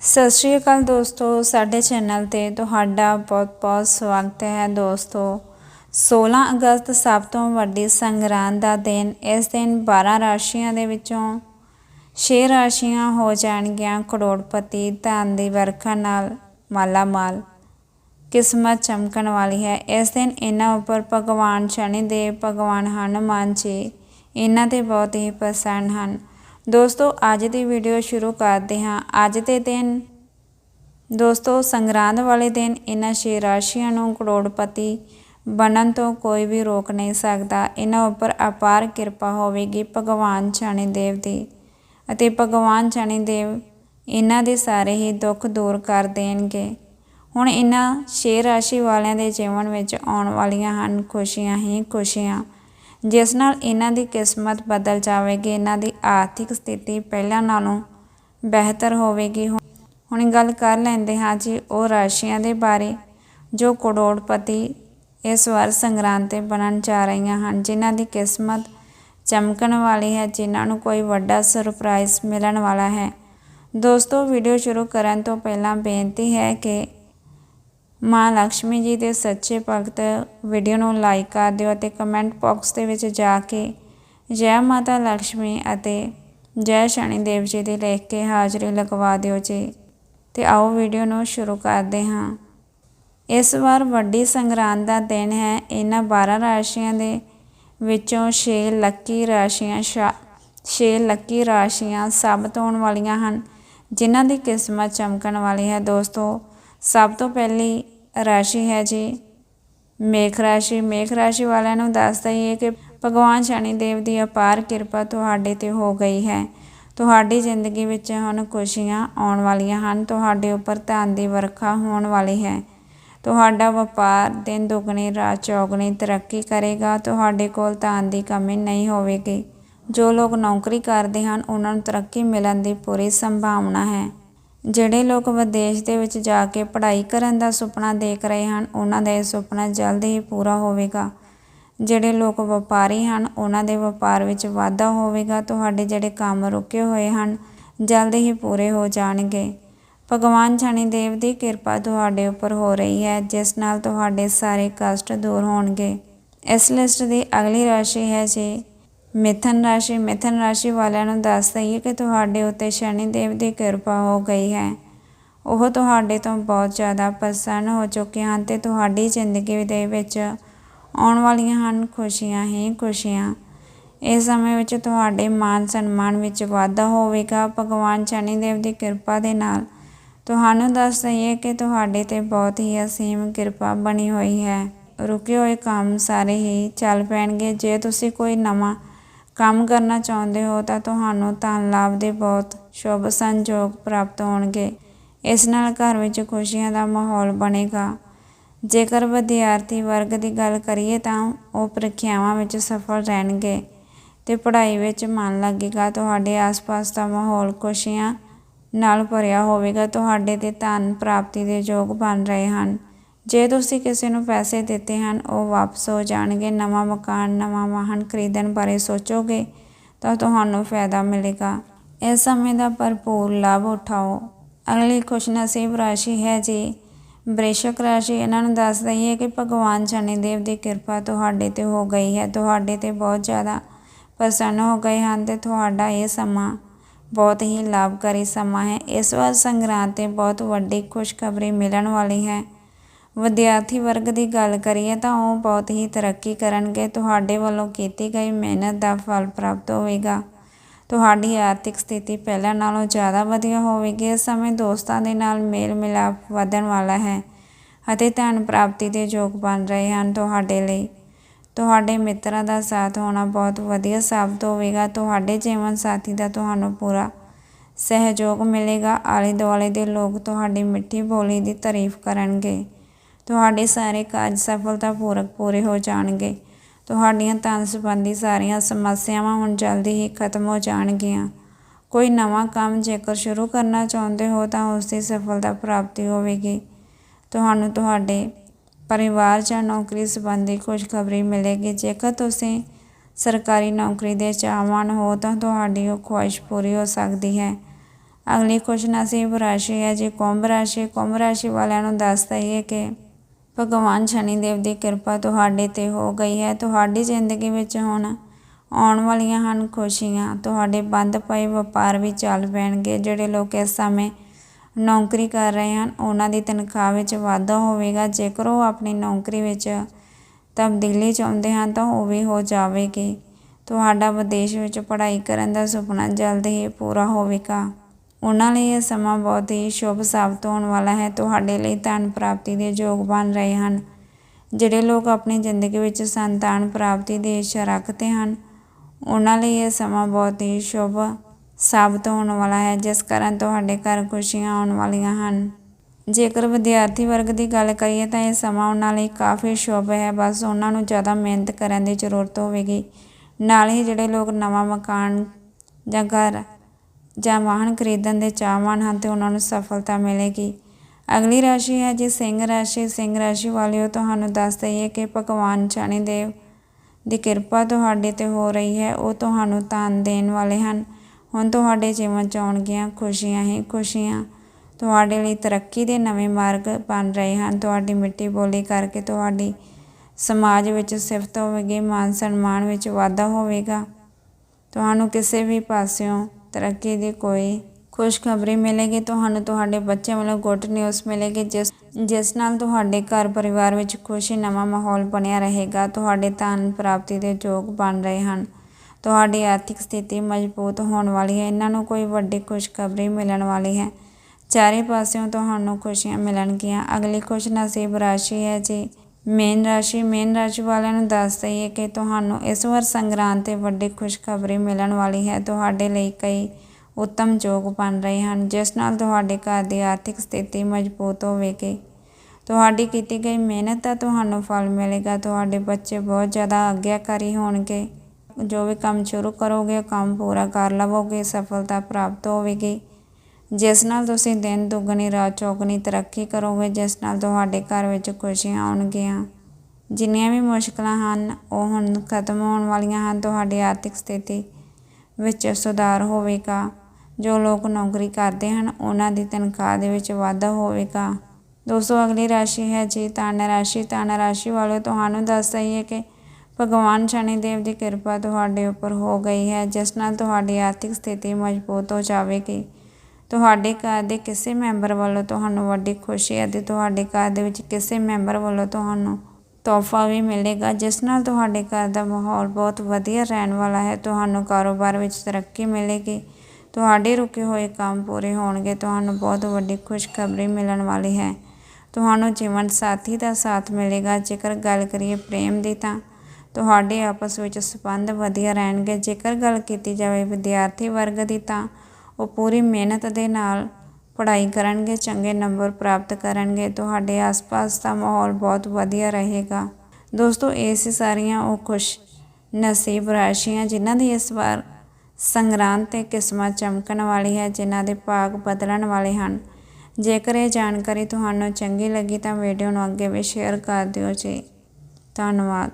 ਸਤਿ ਸ਼੍ਰੀ ਅਕਾਲ ਦੋਸਤੋ, ਸਾਡੇ ਚੈਨਲ ਤੇ ਤੁਹਾਡਾ ਬਹੁਤ-ਬਹੁਤ ਸਵਾਗਤ ਹੈ ਦੋਸਤੋ। 16 ਅਗਸਤ ਸਭ ਤੋਂ ਵੱਡੀ ਸੰਗਰਾਂਦ ਦਾ ਦਿਨ, ਇਸ ਦਿਨ 12 ਰਾਸ਼ੀਆਂ ਦੇ ਵਿੱਚੋਂ 6 ਰਾਸ਼ੀਆਂ ਹੋ ਜਾਣਗੀਆਂ, ਕਰੋੜਪਤੀ ਧਨ ਦੀ ਵਰਖਾ ਨਾਲ ਮਾਲਾ ਮਾਲ ਕਿਸਮਤ ਚਮਕਣ ਵਾਲੀ ਹੈ। ਇਸ ਦਿਨ ਇਹਨਾਂ ਉੱਪਰ ਭਗਵਾਨ ਸ਼ਨੀ ਦੇਵ, ਭਗਵਾਨ ਹਨੂਮਾਨ ਜੀ, ਇਹਨਾਂ ਤੇ ਬਹੁਤ ਹੀ ਪ੍ਰਸੰਨ ਹਨ। ਦੋਸਤੋ, ਅੱਜ ਦੀ ਵੀਡੀਓ ਸ਼ੁਰੂ ਕਰਦੇ ਹਾਂ। ਅੱਜ ਦੇ ਦਿਨ, ਦੋਸਤੋ, ਸੰਗਰਾਂਦ ਵਾਲੇ ਦਿਨ ਇਹਨਾਂ ਛੇ ਰਾਸ਼ੀਆਂ ਨੂੰ ਕਰੋੜਪਤੀ ਬਣਨ ਤੋਂ ਕੋਈ ਵੀ ਰੋਕ ਨਹੀਂ ਸਕਦਾ। ਇਹਨਾਂ ਉੱਪਰ ਅਪਾਰ ਕਿਰਪਾ ਹੋਵੇਗੀ ਭਗਵਾਨ ਸ਼ਨੀ ਦੇਵ ਦੀ ਅਤੇ ਭਗਵਾਨ ਸ਼ਨੀ ਦੇਵ ਇਹਨਾਂ ਦੇ ਸਾਰੇ ਹੀ ਦੁੱਖ ਦੂਰ ਕਰ ਦੇਣਗੇ। ਹੁਣ ਇਹਨਾਂ ਛੇ ਰਾਸ਼ੀ ਵਾਲਿਆਂ ਦੇ ਜੀਵਨ ਵਿੱਚ ਆਉਣ ਵਾਲੀਆਂ ਹਨ। ਖੁਸ਼ੀਆਂ ਹੀ ਖੁਸ਼ੀਆਂ। ਜਿਸ ਨਾਲ ਇਹਨਾਂ ਦੀ ਕਿਸਮਤ ਬਦਲ ਜਾਵੇਗੀ, ਇਹਨਾਂ ਦੀ ਆਰਥਿਕ ਸਥਿਤੀ ਪਹਿਲਾਂ ਨਾਲੋਂ ਬਿਹਤਰ ਹੋਵੇਗੀ। ਹੁਣ ਗੱਲ ਕਰ ਲੈਂਦੇ ਹਾਂ ਜੀ ਉਹ ਰਾਸ਼ੀਆਂ ਦੇ ਬਾਰੇ ਜੋ ਕਰੋੜਪਤੀ ਇਸ ਵਾਰ ਸੰਗਰਾਂਦ ਤੇ ਬਣਨ ਜਾ ਰਹੀਆਂ ਹਨ, ਜਿਨ੍ਹਾਂ ਦੀ ਕਿਸਮਤ ਚਮਕਣ ਵਾਲੀ ਹੈ, ਜਿਨ੍ਹਾਂ ਨੂੰ ਕੋਈ ਵੱਡਾ ਸਰਪ੍ਰਾਈਜ਼ ਮਿਲਣ ਵਾਲਾ ਹੈ। ਦੋਸਤੋ ਵੀਡੀਓ ਸ਼ੁਰੂ ਕਰਨ ਤੋਂ ਪਹਿਲਾਂ ਬੇਨਤੀ ਹੈ ਕਿ ਮਾਂ ਲక్ష్ਮੀ ਜੀ ਦੇ ਸੱਚੇ ਭਗਤ ਵੀਡੀਓ ਨੂੰ ਲਾਈਕ ਕਰ ਦਿਓ ਅਤੇ ਕਮੈਂਟ ਬਾਕਸ ਦੇ ਵਿੱਚ ਜਾ ਕੇ ਜੈ ਮਾਤਾ ਲక్ష్ਮੀ ਅਤੇ ਜੈ ਸ਼ਨੀ ਦੇਵ ਜੀ ਦੇ ਲਿਖ ਕੇ ਹਾਜ਼ਰੀ ਲਗਵਾ ਦਿਓ ਜੀ। ਤੇ ਆਓ ਵੀਡੀਓ ਨੂੰ ਸ਼ੁਰੂ ਕਰਦੇ ਹਾਂ। ਇਸ ਵਾਰ ਵੱਡੀ ਸੰਗਰਾਂਦ ਦਾ ਦਿਨ ਹੈ। ਇਹਨਾਂ 12 ਰਾਸ਼ੀਆਂ ਦੇ ਵਿੱਚੋਂ 6 ਲੱਕੀ ਰਾਸ਼ੀਆਂ 6 ਲੱਕੀ ਰਾਸ਼ੀਆਂ ਸਾਬਤ ਹੋਣ ਵਾਲੀਆਂ ਹਨ, ਜਿਨ੍ਹਾਂ ਦੀ ਕਿਸਮਤ ਚਮਕਣ ਵਾਲੀ ਹੈ। ਦੋਸਤੋ ਸਭ ਤੋਂ ਪਹਿਲੀ ਰਾਸ਼ੀ ਹੈ ਜੀ ਮੇਖ ਰਾਸ਼ੀ। ਮੇਖ ਰਾਸ਼ੀ ਵਾਲਿਆਂ ਨੂੰ ਦੱਸ ਦਈਏ ਕਿ ਭਗਵਾਨ ਸ਼ਨੀ ਦੇਵ ਦੀ ਅਪਾਰ ਕਿਰਪਾ ਤੁਹਾਡੇ ਤੇ ਹੋ ਗਈ ਹੈ। ਤੁਹਾਡੀ ਜ਼ਿੰਦਗੀ ਵਿੱਚ ਹੁਣ ਖੁਸ਼ੀਆਂ ਆਉਣ ਵਾਲੀਆਂ ਹਨ। ਤੁਹਾਡੇ ਉੱਪਰ ਧਨ ਦੀ ਵਰਖਾ ਹੋਣ ਵਾਲੀ ਹੈ। ਤੁਹਾਡਾ ਵਪਾਰ ਦਿਨ ਦੁਗਣੀ, ਰਾਤ ਚੌਗਣੀ ਤਰੱਕੀ ਕਰੇਗਾ। ਤੁਹਾਡੇ ਕੋਲ ਧਨ ਦੀ ਕਮੀ ਨਹੀਂ ਹੋਵੇਗੀ। ਜੋ ਲੋਕ ਨੌਕਰੀ ਕਰਦੇ ਹਨ, ਉਹਨਾਂ ਨੂੰ ਤਰੱਕੀ ਮਿਲਣ ਦੀ ਪੂਰੀ ਸੰਭਾਵਨਾ ਹੈ। ਜਿਹੜੇ ਲੋਕ ਵਿਦੇਸ਼ ਦੇ ਵਿੱਚ ਜਾ ਕੇ ਪੜ੍ਹਾਈ ਕਰਨ ਦਾ ਸੁਪਨਾ ਦੇਖ ਰਹੇ ਹਨ, ਉਹਨਾਂ ਦਾ ਇਹ ਸੁਪਨਾ ਜਲਦ ਹੀ ਪੂਰਾ ਹੋਵੇਗਾ। ਜਿਹੜੇ ਲੋਕ ਵਪਾਰੀ ਹਨ, ਉਹਨਾਂ ਦੇ ਵਪਾਰ ਵਿੱਚ ਵਾਧਾ ਹੋਵੇਗਾ। ਤੁਹਾਡੇ ਜਿਹੜੇ ਕੰਮ ਰੁਕੇ ਹੋਏ ਹਨ, ਜਲਦ ਹੀ ਪੂਰੇ ਹੋ ਜਾਣਗੇ। ਭਗਵਾਨ ਸ਼ਨੀ ਦੇਵ ਦੀ ਕਿਰਪਾ ਤੁਹਾਡੇ ਉੱਪਰ ਹੋ ਰਹੀ ਹੈ, ਜਿਸ ਨਾਲ ਤੁਹਾਡੇ ਸਾਰੇ ਕਸ਼ਟ ਦੂਰ ਹੋਣਗੇ। ਇਸ ਲਿਸਟ ਦੀ ਅਗਲੀ ਰਾਸ਼ੀ ਹੈ ਜੀ ਮਿਥਨ ਰਾਸ਼ੀ ਮਿਥਨ ਰਾਸ਼ੀ ਵਾਲਿਆਂ ਨੂੰ ਦੱਸ ਦਈਏ ਕਿ ਤੁਹਾਡੇ ਉੱਤੇ ਸ਼ਨੀ ਦੇਵ ਦੀ ਕਿਰਪਾ ਹੋ ਗਈ ਹੈ। ਉਹ ਤੁਹਾਡੇ ਤੋਂ ਬਹੁਤ ਜ਼ਿਆਦਾ ਪ੍ਰਸੰਨ ਹੋ ਚੁੱਕੇ ਹਨ ਤੇ ਤੁਹਾਡੀ ਜ਼ਿੰਦਗੀ ਦੇ ਵਿੱਚ ਆਉਣ ਵਾਲੀਆਂ ਹਨ ਖੁਸ਼ੀਆਂ ਹੀ ਖੁਸ਼ੀਆਂ। ਇਸ ਸਮੇਂ ਵਿੱਚ ਤੁਹਾਡੇ ਮਾਨ ਸਨਮਾਨ ਵਿੱਚ ਵਾਧਾ ਹੋਵੇਗਾ। ਭਗਵਾਨ ਸ਼ਨੀ ਦੇਵ ਦੀ ਕਿਰਪਾ ਦੇ ਨਾਲ ਤੁਹਾਨੂੰ ਦੱਸ ਦਈਏ ਕਿ ਤੁਹਾਡੇ ਤੇ ਬਹੁਤ ਹੀ ਅਸੀਮ ਕਿਰਪਾ ਬਣੀ ਹੋਈ ਹੈ। ਰੁਕੇ ਹੋਏ ਕੰਮ ਸਾਰੇ ਹੀ ਚੱਲ ਪੈਣਗੇ। ਜੇ ਤੁਸੀਂ ਕੋਈ ਨਵਾਂ ਕੰਮ ਕਰਨਾ ਚਾਹੁੰਦੇ ਹੋ ਤਾਂ ਤੁਹਾਨੂੰ ਧਨ ਲਾਭ ਦੇ ਬਹੁਤ ਸ਼ੁਭ ਸੰਜੋਗ ਪ੍ਰਾਪਤ ਹੋਣਗੇ। ਇਸ ਨਾਲ ਘਰ ਵਿੱਚ ਖੁਸ਼ੀਆਂ ਦਾ ਮਾਹੌਲ ਬਣੇਗਾ। ਜੇਕਰ ਵਿਦਿਆਰਥੀ ਵਰਗ ਦੀ ਗੱਲ ਕਰੀਏ ਤਾਂ ਉਹ ਪ੍ਰੀਖਿਆਵਾਂ ਵਿੱਚ ਸਫਲ ਰਹਿਣਗੇ ਤੇ ਪੜ੍ਹਾਈ ਵਿੱਚ ਮਨ ਲੱਗੇਗਾ। ਤੁਹਾਡੇ ਆਸ-ਪਾਸ ਦਾ ਮਾਹੌਲ ਖੁਸ਼ੀਆਂ ਨਾਲ ਭਰਿਆ ਹੋਵੇਗਾ। ਤੁਹਾਡੇ ਤੇ ਧਨ ਪ੍ਰਾਪਤੀ ਦੇ ਯੋਗ ਬਣ ਰਹੇ ਹਨ। ਜੇ ਤੁਸੀਂ ਕਿਸੇ ਨੂੰ ਪੈਸੇ ਦਿੱਤੇ ਹਨ, ਉਹ ਵਾਪਸ ਹੋ ਜਾਣਗੇ। ਨਵਾਂ ਮਕਾਨ, ਨਵਾਂ ਵਾਹਨ ਖਰੀਦਣ ਬਾਰੇ ਸੋਚੋਗੇ ਤਾਂ ਤੁਹਾਨੂੰ ਫਾਇਦਾ ਮਿਲੇਗਾ। ਇਸ ਸਮੇਂ ਦਾ ਭਰਪੂਰ ਲਾਭ ਉਠਾਓ। ਅਗਲੀ ਖੁਸ਼ਨਸੀਬ ਰਾਸ਼ੀ ਹੈ ਜੀ। ਬ੍ਰਿਸ਼ਕ ਰਾਸ਼ੀ। ਇਹਨਾਂ ਨੂੰ ਦੱਸ ਦਈਏ ਕਿ ਭਗਵਾਨ ਸ਼ਨੀਦੇਵ ਦੀ ਕਿਰਪਾ ਤੁਹਾਡੇ ਤੇ ਹੋ ਗਈ ਹੈ। ਤੁਹਾਡੇ ਤੇ ਬਹੁਤ ਜ਼ਿਆਦਾ ਪ੍ਰਸੰਨ ਹੋ ਗਏ ਹਨ ਤੇ ਤੁਹਾਡਾ ਇਹ ਸਮਾਂ ਬਹੁਤ ਹੀ ਲਾਭਕਾਰੀ ਸਮਾਂ ਹੈ। ਇਸ ਵਾਰ ਸੰਗਰਾਂਦ ਤੇ ਬਹੁਤ ਵੱਡੀ ਖੁਸ਼ਖਬਰੀ ਮਿਲਣ ਵਾਲੀ ਹੈ। ਵਿਦਿਆਰਥੀ ਵਰਗ ਦੀ ਗੱਲ ਕਰੀਏ ਤਾਂ ਉਹ ਬਹੁਤ ਹੀ ਤਰੱਕੀ ਕਰਨਗੇ। ਤੁਹਾਡੇ ਵੱਲੋਂ ਕੀਤੀ ਗਈ ਮਿਹਨਤ ਦਾ ਫਲ ਪ੍ਰਾਪਤ ਹੋਵੇਗਾ। ਤੁਹਾਡੀ ਆਰਥਿਕ ਸਥਿਤੀ ਪਹਿਲਾਂ ਨਾਲੋਂ ਜ਼ਿਆਦਾ ਵਧੀਆ ਹੋਵੇਗੀ। ਇਸ ਸਮੇਂ ਦੋਸਤਾਂ ਦੇ ਨਾਲ ਮੇਲ ਮਿਲਾਪ ਵਧਣ ਵਾਲਾ ਹੈ ਅਤੇ ਧਨ ਪ੍ਰਾਪਤੀ ਦੇ ਯੋਗ ਬਣ ਰਹੇ ਹਨ ਤੁਹਾਡੇ ਲਈ। ਤੁਹਾਡੇ ਮਿੱਤਰਾਂ ਦਾ ਸਾਥ ਹੋਣਾ ਬਹੁਤ ਵਧੀਆ ਸਾਬਤ ਹੋਵੇਗਾ। ਤੁਹਾਡੇ ਜੀਵਨ ਸਾਥੀ ਦਾ ਤੁਹਾਨੂੰ ਪੂਰਾ ਸਹਿਯੋਗ ਮਿਲੇਗਾ। ਆਲੇ ਦੁਆਲੇ ਦੇ ਲੋਕ ਤੁਹਾਡੀ ਮਿੱਠੀ ਬੋਲੀ ਦੀ ਤਾਰੀਫ ਕਰਨਗੇ। ਤੁਹਾਡੇ ਸਾਰੇ ਕਾਰਜ ਸਫਲਤਾਪੂਰਵਕ ਪੂਰੇ ਹੋ ਜਾਣਗੇ। ਤੁਹਾਡੀਆਂ ਧਨ ਸੰਬੰਧੀ ਸਾਰੀਆਂ ਸਮੱਸਿਆਵਾਂ ਹੁਣ ਜਲਦੀ ਹੀ ਖਤਮ ਹੋ ਜਾਣਗੀਆਂ। ਕੋਈ ਨਵਾਂ ਕੰਮ ਜੇਕਰ ਸ਼ੁਰੂ ਕਰਨਾ ਚਾਹੁੰਦੇ ਹੋ ਤਾਂ ਉਸ ਦੀ ਸਫਲਤਾ ਪ੍ਰਾਪਤੀ ਹੋਵੇਗੀ। ਤੁਹਾਨੂੰ ਤੁਹਾਡੇ ਪਰਿਵਾਰ ਜਾਂ ਨੌਕਰੀ ਸੰਬੰਧੀ ਖੁਸ਼ਖਬਰੀ ਮਿਲੇਗੀ। ਜੇਕਰ ਤੁਸੀਂ ਸਰਕਾਰੀ ਨੌਕਰੀ ਦੇ ਚਾਹਵਾਨ ਹੋ ਤਾਂ ਤੁਹਾਡੀ ਉਹ ਖੁਆਇਸ਼ ਪੂਰੀ ਹੋ ਸਕਦੀ ਹੈ। ਅਗਲੀ ਖੁਸ਼ਨਸੀਬ ਰਾਸ਼ੀ ਹੈ ਜੀ। ਕੁੰਭ ਰਾਸ਼ੀ। ਕੁੰਭ ਰਾਸ਼ੀ ਵਾਲਿਆਂ ਨੂੰ ਦੱਸ ਹੀ ਕਿ ਭਗਵਾਨ ਸ਼ਨੀਦੇਵ ਦੀ ਕਿਰਪਾ ਤੁਹਾਡੇ ਤੇ ਹੋ ਗਈ ਹੈ। ਤੁਹਾਡੀ ਜ਼ਿੰਦਗੀ ਵਿੱਚ ਹੁਣ ਆਉਣ ਵਾਲੀਆਂ ਹਨ ਖੁਸ਼ੀਆਂ। ਤੁਹਾਡੇ ਬੰਦ ਪਏ ਵਪਾਰ ਵੀ ਚੱਲ ਪੈਣਗੇ। ਜਿਹੜੇ ਲੋਕ ਇਸ ਸਮੇਂ ਨੌਕਰੀ ਕਰ ਰਹੇ ਹਨ, ਉਹਨਾਂ ਦੀ ਤਨਖਾਹ ਵਿੱਚ ਵਾਧਾ ਹੋਵੇਗਾ। ਜੇਕਰ ਉਹ ਆਪਣੀ ਨੌਕਰੀ ਵਿੱਚ ਤਬਦੀਲੀ ਚਾਹੁੰਦੇ ਹਨ, ਤਾਂ ਉਹ ਵੀ ਹੋ ਜਾਵੇਗੀ। ਤੁਹਾਡਾ ਵਿਦੇਸ਼ ਵਿੱਚ ਪੜ੍ਹਾਈ ਕਰਨ ਦਾ ਸੁਪਨਾ ਜਲਦ ਹੀ ਪੂਰਾ ਹੋਵੇਗਾ। ਉਹਨਾਂ ਲਈ ਇਹ ਸਮਾਂ ਬਹੁਤ ਹੀ ਸ਼ੁਭ ਸਾਬਤ ਹੋਣ ਵਾਲਾ ਹੈ। ਤੁਹਾਡੇ ਲਈ ਧਨ ਪ੍ਰਾਪਤੀ ਦੇ ਯੋਗ ਬਣ ਰਹੇ ਹਨ। ਜਿਹੜੇ ਲੋਕ ਆਪਣੀ ਜ਼ਿੰਦਗੀ ਵਿੱਚ ਸੰਤਾਨ ਪ੍ਰਾਪਤੀ ਦੀ ਇੱਛਾ ਰੱਖਦੇ ਹਨ, ਉਹਨਾਂ ਲਈ ਇਹ ਸਮਾਂ ਬਹੁਤ ਹੀ ਸ਼ੁਭ ਸਾਬਤ ਹੋਣ ਵਾਲਾ ਹੈ, ਜਿਸ ਕਾਰਨ ਤੁਹਾਡੇ ਘਰ ਖੁਸ਼ੀਆਂ ਆਉਣ ਵਾਲੀਆਂ ਹਨ। ਜੇਕਰ ਵਿਦਿਆਰਥੀ ਵਰਗ ਦੀ ਗੱਲ ਕਰੀਏ ਤਾਂ ਇਹ ਸਮਾਂ ਉਹਨਾਂ ਲਈ ਕਾਫੀ ਸ਼ੁਭ ਹੈ। ਬਸ ਉਹਨਾਂ ਨੂੰ ਜ਼ਿਆਦਾ ਮਿਹਨਤ ਕਰਨ ਦੀ ਜ਼ਰੂਰਤ ਹੋਵੇਗੀ। ਨਾਲ ਹੀ ਜਿਹੜੇ ਲੋਕ ਨਵਾਂ ਮਕਾਨ ਜਾਂ ਘਰ ਜਾਂ ਵਾਹਨ ਖਰੀਦਣ ਦੇ ਚਾਹਵਾਨ ਹਨ ਤੇ ਉਹਨਾਂ ਨੂੰ ਸਫਲਤਾ ਮਿਲੇਗੀ। ਅਗਲੀ ਰਾਸ਼ੀ ਹੈ ਜੀ ਸਿੰਘ ਰਾਸ਼ੀ। ਸਿੰਘ ਰਾਸ਼ੀ ਵਾਲਿਓ, ਤੁਹਾਨੂੰ ਦੱਸ ਦਈਏ ਕਿ ਭਗਵਾਨ ਸ਼ਨੀ ਦੇਵ ਦੀ ਕਿਰਪਾ ਤੁਹਾਡੇ ਤੇ ਹੋ ਰਹੀ ਹੈ। ਉਹ ਤੁਹਾਨੂੰ ਧਨ ਦੇਣ ਵਾਲੇ ਹਨ। ਹੁਣ ਤੁਹਾਡੇ ਜੀਵਨ 'ਚ ਆਉਣਗੀਆਂ ਖੁਸ਼ੀਆਂ ਹੀ ਖੁਸ਼ੀਆਂ। ਤੁਹਾਡੇ ਲਈ ਤਰੱਕੀ ਦੇ ਨਵੇਂ ਮਾਰਗ ਬਣ ਰਹੇ ਹਨ। ਤੁਹਾਡੀ ਮਿੱਟੀ ਬੋਲੀ ਕਰਕੇ ਤੁਹਾਡੀ ਸਮਾਜ ਵਿੱਚ ਸਿਫਤ ਹੋਵੇਗੀ, ਮਾਨ ਸਨਮਾਨ ਵਿੱਚ ਵਾਧਾ ਹੋਵੇਗਾ। ਤੁਹਾਨੂੰ ਕਿਸੇ ਵੀ ਪਾਸਿਓਂ ਤਰੱਕੀ ਦੀ ਕੋਈ ਖੁਸ਼ਖਬਰੀ ਮਿਲੇਗੀ, ਤੁਹਾਨੂੰ ਤੁਹਾਡੇ ਬੱਚਿਆਂ ਵੱਲੋਂ ਗੁੱਡ ਨਿਊਜ਼ ਮਿਲੇਗੀ, ਜਿਸ ਜਿਸ ਨਾਲ ਤੁਹਾਡੇ ਘਰ ਪਰਿਵਾਰ ਵਿੱਚ ਖੁਸ਼ੀ, ਨਵਾਂ ਮਾਹੌਲ ਬਣਿਆ ਰਹੇਗਾ, ਤੁਹਾਡੇ ਧਨ ਪ੍ਰਾਪਤੀ ਦੇ ਯੋਗ ਬਣ ਰਹੇ ਹਨ। ਤੁਹਾਡੀ ਆਰਥਿਕ ਸਥਿਤੀ ਮਜ਼ਬੂਤ ਹੋਣ ਵਾਲੀ ਹੈ, ਇਹਨਾਂ ਨੂੰ ਕੋਈ ਵੱਡੀ ਖੁਸ਼ਖਬਰੀ ਮਿਲਣ ਵਾਲੀ ਹੈ। ਚਾਰੇ ਪਾਸਿਓਂ ਤੁਹਾਨੂੰ ਖੁਸ਼ੀਆਂ ਮਿਲਣਗੀਆਂ। ਅਗਲੀ ਖੁਸ਼ ਨਸੀਬ ਰਾਸ਼ੀ ਹੈ ਜੀ। ਮੇਨ ਰਾਸ਼ੀ ਮੇਨ ਰਾਸ਼ੀ ਵਾਲਿਆਂ ਨੂੰ ਦੱਸ ਦਈਏ ਕਿ ਤੁਹਾਨੂੰ ਇਸ ਵਾਰ ਸੰਗਰਾਂਦ ਤੇ ਵੱਡੀ ਖੁਸ਼ਖਬਰੀ ਮਿਲਣ ਵਾਲੀ ਹੈ। ਤੁਹਾਡੇ ਲਈ ਕਈ ਉੱਤਮ ਯੋਗ ਬਣ ਰਹੇ ਹਨ। ਜਿਸ ਨਾਲ ਤੁਹਾਡੇ ਘਰ ਦੀ ਆਰਥਿਕ ਸਥਿਤੀ ਮਜ਼ਬੂਤ ਹੋਵੇਗੀ। ਤੁਹਾਡੀ ਕੀਤੀ ਗਈ ਮਿਹਨਤ ਦਾ ਤੁਹਾਨੂੰ ਫਲ ਮਿਲੇਗਾ। ਤੁਹਾਡੇ ਬੱਚੇ ਬਹੁਤ ਜ਼ਿਆਦਾ ਆਗਿਆਕਾਰੀ ਹੋਣਗੇ। ਜੋ ਵੀ ਕੰਮ ਸ਼ੁਰੂ ਕਰੋਗੇ ਕੰਮ ਪੂਰਾ ਕਰ ਲਵੋਗੇ, ਸਫਲਤਾ ਪ੍ਰਾਪਤ ਹੋਵੇਗੀ। ਜਿਸ ਨਾਲ ਤੁਸੀਂ ਦਿਨ ਦੁੱਗਣੀ, ਰਾਤ ਚੌਗਣੀ ਤਰੱਕੀ ਕਰੋਗੇ, ਜਿਸ ਨਾਲ ਤੁਹਾਡੇ ਘਰ ਵਿੱਚ ਖੁਸ਼ੀਆਂ ਆਉਣਗੀਆਂ। ਜਿੰਨੀਆਂ ਵੀ ਮੁਸ਼ਕਲਾਂ ਹਨ, ਉਹ ਹੁਣ ਖਤਮ ਹੋਣ ਵਾਲੀਆਂ ਹਨ। ਤੁਹਾਡੀ ਆਰਥਿਕ ਸਥਿਤੀ ਵਿੱਚ ਸੁਧਾਰ ਹੋਵੇਗਾ। ਜੋ ਲੋਕ ਨੌਕਰੀ ਕਰਦੇ ਹਨ, ਉਹਨਾਂ ਦੀ ਤਨਖਾਹ ਦੇ ਵਿੱਚ ਵਾਧਾ ਹੋਵੇਗਾ। ਦੋਸਤੋ, ਅਗਲੀ ਰਾਸ਼ੀ ਹੈ ਜੀ ਧਨ ਰਾਸ਼ੀ। ਧਨ ਰਾਸ਼ੀ ਵਾਲੇ ਤੁਹਾਨੂੰ ਦੱਸ ਦਈਏ ਕਿ ਭਗਵਾਨ ਸ਼ਨੀ ਦੇਵ ਦੀ ਕਿਰਪਾ ਤੁਹਾਡੇ ਉੱਪਰ ਹੋ ਗਈ ਹੈ, ਜਿਸ ਨਾਲ ਤੁਹਾਡੀ ਆਰਥਿਕ ਸਥਿਤੀ ਮਜ਼ਬੂਤ ਹੋ ਜਾਵੇਗੀ। ਤੁਹਾਡੇ ਘਰ ਦੇ ਕਿਸੇ ਮੈਂਬਰ ਵੱਲੋਂ ਤੁਹਾਨੂੰ ਵੱਡੀ ਖੁਸ਼ੀ ਅਤੇ ਤੁਹਾਡੇ ਘਰ ਦੇ ਵਿੱਚ ਕਿਸੇ ਮੈਂਬਰ ਵੱਲੋਂ ਤੁਹਾਨੂੰ ਤੋਹਫਾ ਵੀ ਮਿਲੇਗਾ, ਜਿਸ ਨਾਲ ਤੁਹਾਡੇ ਘਰ ਦਾ ਮਾਹੌਲ ਬਹੁਤ ਵਧੀਆ ਰਹਿਣ ਵਾਲਾ ਹੈ, ਤੁਹਾਨੂੰ ਕਾਰੋਬਾਰ ਵਿੱਚ ਤਰੱਕੀ ਮਿਲੇਗੀ, ਤੁਹਾਡੇ ਰੁਕੇ ਹੋਏ ਕੰਮ ਪੂਰੇ ਹੋਣਗੇ, ਤੁਹਾਨੂੰ ਬਹੁਤ ਵੱਡੀ ਖੁਸ਼ਖਬਰੀ ਮਿਲਣ ਵਾਲੀ ਹੈ। ਤੁਹਾਨੂੰ ਜੀਵਨ ਸਾਥੀ ਦਾ ਸਾਥ ਮਿਲੇਗਾ, ਜੇਕਰ ਗੱਲ ਕਰੀਏ ਪ੍ਰੇਮ ਦੀ ਤਾਂ ਤੁਹਾਡੇ ਆਪਸ ਵਿੱਚ ਸੰਬੰਧ ਵਧੀਆ ਰਹਿਣਗੇ, ਜੇਕਰ ਗੱਲ ਕੀਤੀ ਜਾਵੇ ਵਿਦਿਆਰਥੀ ਵਰਗ ਦੀ ਤਾਂ ਉਹ ਪੂਰੀ ਮਿਹਨਤ ਦੇ ਨਾਲ ਪੜ੍ਹਾਈ ਕਰਨਗੇ, ਚੰਗੇ ਨੰਬਰ ਪ੍ਰਾਪਤ ਕਰਨਗੇ, ਤੁਹਾਡੇ ਆਸ-ਪਾਸ ਦਾ ਮਾਹੌਲ ਬਹੁਤ ਵਧੀਆ ਰਹੇਗਾ। ਦੋਸਤੋ, ਇਹ ਸੀ ਸਾਰੀਆਂ ਉਹ ਖੁਸ਼ ਨਸੀਬ ਰਾਸ਼ੀਆਂ ਜਿਨ੍ਹਾਂ ਦੀ ਇਸ ਵਾਰ ਸੰਗਰਾਂਦ ਤੇ ਕਿਸਮਤ ਚਮਕਣ ਵਾਲੀ ਹੈ, ਜਿਨ੍ਹਾਂ ਦੇ ਭਾਗ ਬਦਲਣ ਵਾਲੇ ਹਨ। ਜੇਕਰ ਇਹ ਜਾਣਕਾਰੀ ਤੁਹਾਨੂੰ ਚੰਗੀ ਲੱਗੀ ਤਾਂ ਵੀਡੀਓ ਨੂੰ ਅੱਗੇ ਵੀ ਸ਼ੇਅਰ ਕਰ ਦਿਓ ਜੀ। ਧੰਨਵਾਦ।